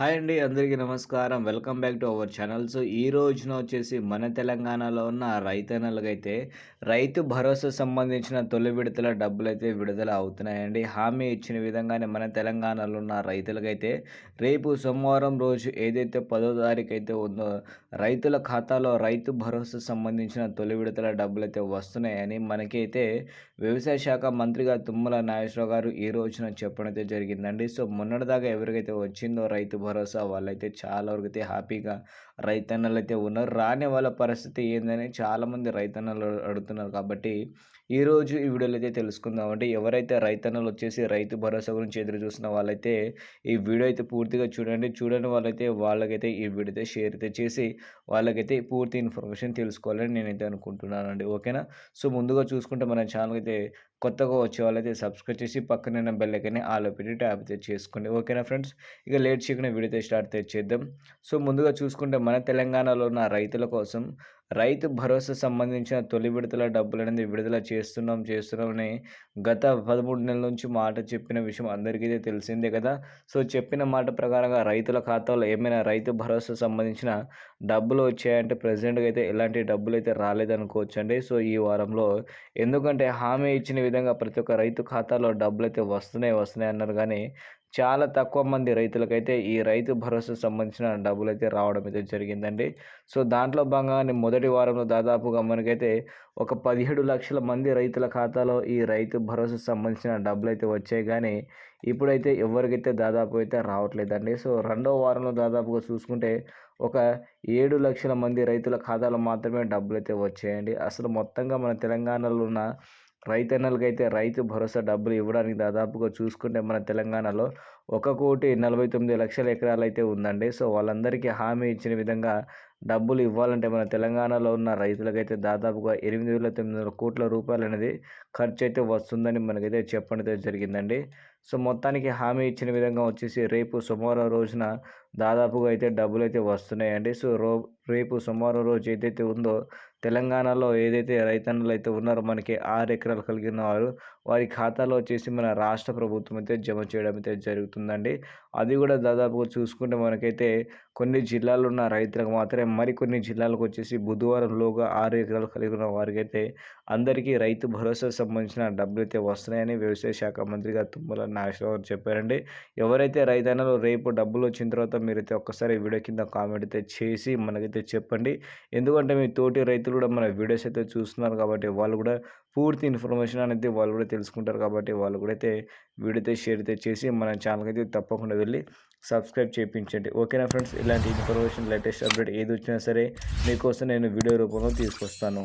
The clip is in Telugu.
హాయ్ అండి అందరికీ నమస్కారం. Welcome back to our channel. So ఈ రోజున వచ్చేసి మన తెలంగాణలో ఉన్న రైతన్నలకైతే రైతు భరోసా సంబంధించిన తొలి విడతల డబ్బులు అయితే విడుదల అవుతున్నాయండి. హామీ ఇచ్చిన విధంగానే మన తెలంగాణలో ఉన్న రైతులకైతే రేపు సోమవారం రోజు ఏదైతే పదో తారీఖు అయితే ఉందో రైతుల ఖాతాలో రైతు భరోసా సంబంధించిన తొలి విడతల డబ్బులు అయితే వస్తున్నాయని మనకైతే వ్యవసాయ శాఖ మంత్రిగా తుమ్మల నాగేశ్వరరావు గారు ఈ రోజున చెప్పడం అయితే జరిగిందండి. సో మొన్నటిదాకా ఎవరికైతే వచ్చిందో రైతు భరోసా వాళ్ళైతే చాలా వరకు అయితే హ్యాపీగా రైతన్నలు అయితే ఉన్నారు. రాని వాళ్ళ పరిస్థితి ఏందని చాలామంది రైతన్నలు అడుగుతున్నారు. కాబట్టి ఈరోజు ఈ వీడియోలో అయితే తెలుసుకుందాం. అంటే ఎవరైతే రైతన్నలు వచ్చేసి రైతు భరోసా గురించి ఎదురు చూసిన వాళ్ళైతే ఈ వీడియో అయితే పూర్తిగా చూడండి. చూడని వాళ్ళైతే వాళ్ళకైతే ఈ వీడియో అయితే షేర్ అయితే చేసి వాళ్ళకైతే పూర్తి ఇన్ఫర్మేషన్ తెలుసుకోవాలని నేనైతే అనుకుంటున్నానండి. ఓకేనా? సో ముందుగా చూసుకుంటే మన ఛానల్ అయితే కొత్తగా వచ్చే వాళ్ళైతే సబ్స్క్రైబ్ చేసి పక్కన బెల్ ఆలో పెట్టి ట్యాప్ అయితే చేసుకోండి. ఓకేనా ఫ్రెండ్స్ ఇక లేట్ చేయకుండా వీడియో స్టార్ట్ చేద్దాం. సో ముందుగా చూసుకుంటే మన తెలంగాణలో ఉన్న రైతుల కోసం రైతు భరోసా సంబంధించిన తొలి విడతల డబ్బులు అనేది విడుదల చేస్తున్నాం చేస్తున్నామని గత పదమూడు నెలల నుంచి మాట చెప్పిన విషయం అందరికీ తెలిసిందే కదా. సో చెప్పిన మాట ప్రకారంగా రైతుల ఖాతాలో ఏమైనా రైతు భరోసా సంబంధించిన డబ్బులు వచ్చాయంటే ప్రజెంట్గా అయితే ఎలాంటి డబ్బులు అయితే రాలేదనుకోవచ్చండి. సో ఈ వారంలో ఎందుకంటే హామీ ఇచ్చిన విధంగా ప్రతి ఒక్క రైతు ఖాతాలో డబ్బులు అయితే వస్తున్నాయి వస్తున్నాయి అన్నారు. కానీ చాలా తక్కువ మంది రైతులకైతే ఈ రైతు భరోసా సంబంధించిన డబ్బులు అయితే రావడం అయితే జరిగిందండి. సో దాంట్లో భాగంగానే మొదటి వారంలో దాదాపుగా మనకైతే ఒక పదిహేడు లక్షల మంది రైతుల ఖాతాలో ఈ రైతు భరోసా సంబంధించిన డబ్బులు అయితే వచ్చాయి. కానీ ఇప్పుడైతే ఎవరికైతే దాదాపు అయితే రావట్లేదండి. సో రెండో వారంలో దాదాపుగా చూసుకుంటే ఒక ఏడు లక్షల మంది రైతుల ఖాతాలో మాత్రమే డబ్బులు అయితే వచ్చాయండి. అసలు మొత్తంగా మన తెలంగాణలో ఉన్న రైతన్నలకైతే రైతు భరోసా డబ్బులు ఇవ్వడానికి దాదాపుగా చూసుకుంటే మన తెలంగాణలో ఒక కోటి నలభై తొమ్మిది లక్షల ఎకరాలు అయితే ఉందండి. సో వాళ్ళందరికీ హామీ ఇచ్చిన విధంగా డబ్బులు ఇవ్వాలంటే మన తెలంగాణలో ఉన్న రైతులకైతే దాదాపుగా ఎనిమిది వేల తొమ్మిది వందల కోట్ల రూపాయలు అనేది ఖర్చు అయితే వస్తుందని మనకైతే చెప్పడం జరిగిందండి. సో మొత్తానికి హామీ ఇచ్చిన విధంగా వచ్చేసి రేపు సోమవారం రోజున దాదాపుగా అయితే డబ్బులు అయితే వస్తున్నాయండి. సో రో రేపు సోమవారం రోజు ఏదైతే ఉందో తెలంగాణలో ఏదైతే రైతన్నులు అయితే ఉన్నారో మనకి ఆరు ఎకరాలు కలిగిన వారు వారి ఖాతాలో వచ్చేసి మన రాష్ట్ర ప్రభుత్వం అయితే జమ చేయడం అయితే జరుగుతుందండి. అది కూడా దాదాపుగా చూసుకుంటే మనకైతే కొన్ని జిల్లాల్లో ఉన్న రైతులకు మాత్రమే మరికొన్ని జిల్లాలకు వచ్చేసి బుధవారంలోగా ఆరు ఎకరాలు కలిగి ఉన్న వారికైతే అందరికీ రైతు భరోసా సంబంధించిన డబ్బులు అయితే వస్తున్నాయని వ్యవసాయ శాఖ మంత్రిగా తుమ్మల నాగేశ్వరరావు చెప్పారండి. ఎవరైతే రైతన్నలు రేపు డబ్బులు వచ్చిన తర్వాత మీరైతే ఒక్కసారి వీడియో కింద కామెంట్ అయితే చేసి మనకైతే చెప్పండి. ఎందుకంటే మీ తోటి రైతులు కూడా మన వీడియోస్ అయితే చూస్తున్నారు కాబట్టి వాళ్ళు కూడా పూర్తి ఇన్ఫర్మేషన్ అనేది వాళ్ళు కూడా తెలుసుకుంటారు కాబట్టి వాళ్ళు కూడా అయితే వీడియో షేర్ అయితే చేసి మన ఛానల్కి అయితే తప్పకుండా వెళ్ళి సబ్స్క్రైబ్ చేయించండి. ఓకేనా ఫ్రెండ్స్? ఇలాంటి ఇన్ఫర్మేషన్ లేటెస్ట్ అప్డేట్ ఏది వచ్చినా సరే మీకోసం నేను వీడియో రూపంలో తీసుకొస్తాను.